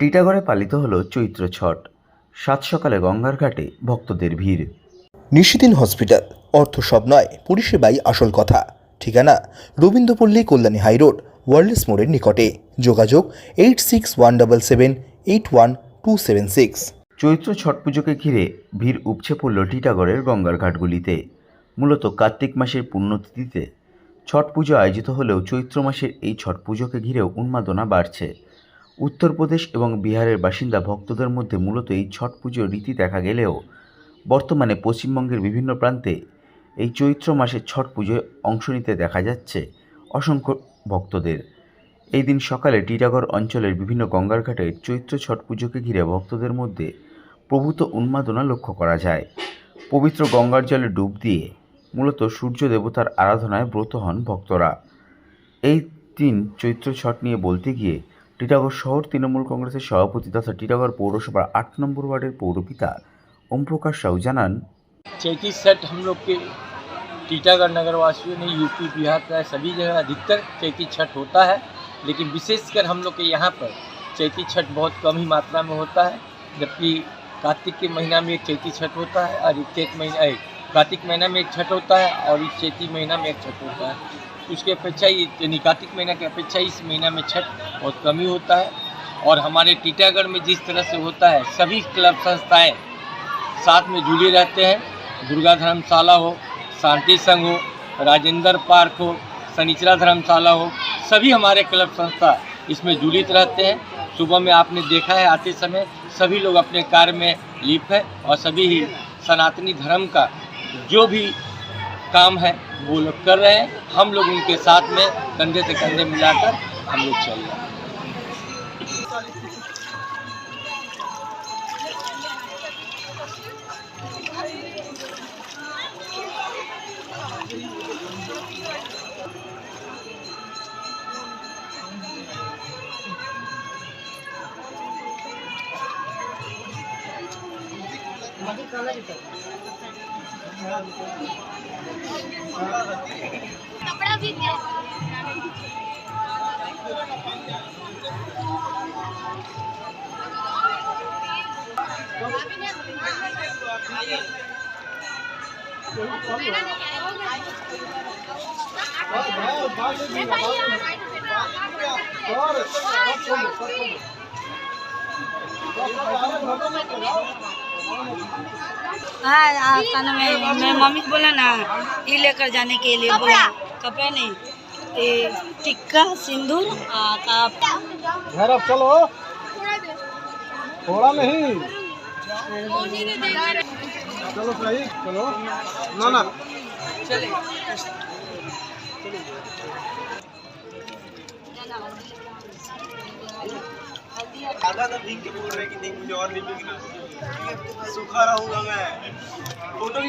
টিটাগড়ে পালিত হলো চৈত্র ছট। সাত সকালে গঙ্গার ঘাটে ভক্তদের ভিড়। নিশিদিন হসপিটাল অর্থ সব নয় পরিষেবাই আসল কথা। ঠিকানা রবীন্দ্রপল্লী কল্যাণী হাইরোড ওয়ার্ল্ডস মোড়ের নিকটে। যোগাযোগ eight six one double seven eight one two seven six. চৈত্র ছট পুজোকে ঘিরে ভিড় উপচে পড়ল টিটাগড়ের গঙ্গার ঘাটগুলিতে। মূলত কার্তিক মাসের পুণ্যতিথিতে। ছট পুজো আয়োজিত হলেও চৈত্র মাসের এই ছট পুজোকে ঘিরেও উন্মাদনা বাড়ছে। উত্তরপ্রদেশ এবং বিহারের বাসিন্দা ভক্তদের মধ্যে মূলত এই ছট পুজোর রীতি দেখা গেলেও বর্তমানে পশ্চিমবঙ্গের বিভিন্ন প্রান্তে এই চৈত্র মাসের ছট পুজোয় অংশ নিতে দেখা যাচ্ছে অসংখ্য ভক্তদের। এই দিন সকালে টিটাগড় অঞ্চলের বিভিন্ন গঙ্গার ঘাটে চৈত্র ছট পুজোকে ঘিরে ভক্তদের মধ্যে প্রভূত উন্মাদনা লক্ষ্য করা যায়। পবিত্র গঙ্গার জলে ডুব দিয়ে মূলত সূর্য দেবতার আরাধনায় ব্রত হন ভক্তরা। এই দিন চৈত্র ছট নিয়ে বলতে গিয়ে টিটাগড় শহর তৃণমূল কংগ্রেসের সভাপতি তথা টিটাগড় পৌরসভার আট নম্বর ওয়ার্ডের পৌরপিতা ওমপ্রকাশ সাউ জানান चैती सेट हम लोग के टीटागढ़ नगरवासियों ने यूपी बिहार का सभी जगह अधिकतर चैती छठ होता है लेकिन विशेषकर हम लोग के यहाँ पर चैती छठ बहुत कम ही मात्रा में होता है जबकि कार्तिक के महीना में एक चैती छठ होता है और एक चैत महीना ए, कार्तिक महीना में एक छठ होता है और इस चैती महीना में एक छठ होता है उसके अपेक्षा यानी कार्तिक महीना की अपेक्षा इस महीना में छठ बहुत कम होता है। और हमारे टीटागढ़ में जिस तरह से होता है, सभी क्लब संस्थाएँ साथ में जुड़े रहते हैं। दुर्गा धर्मशाला हो, शांति संघ हो, राजेंद्र पार्क हो सनीचरा धर्मशाला हो, सभी हमारे क्लब संस्था इसमें जुड़ित रहते हैं। सुबह में आपने देखा है, आते समय सभी लोग अपने कार्य में लिप्त है और सभी ही सनातनी धर्म का जो भी काम है वो लोग कर रहे हैं। हम लोग उनके साथ में कंधे से कंधे मिलाकर हम लोग चल रहे हैं। कपड़ा भी क्या हाँ हाँ, में मैं मम्मी को बोला ना ये लेकर जाने के लिए बोला कपड़ा। नहीं ये टिक्का सिंदूर आ, घर अब चलो। थोड़ा नहीं। चलो सही चलो। ना ना। तो भीगना सूखा रहूँगा मैं। फ़ोटो भी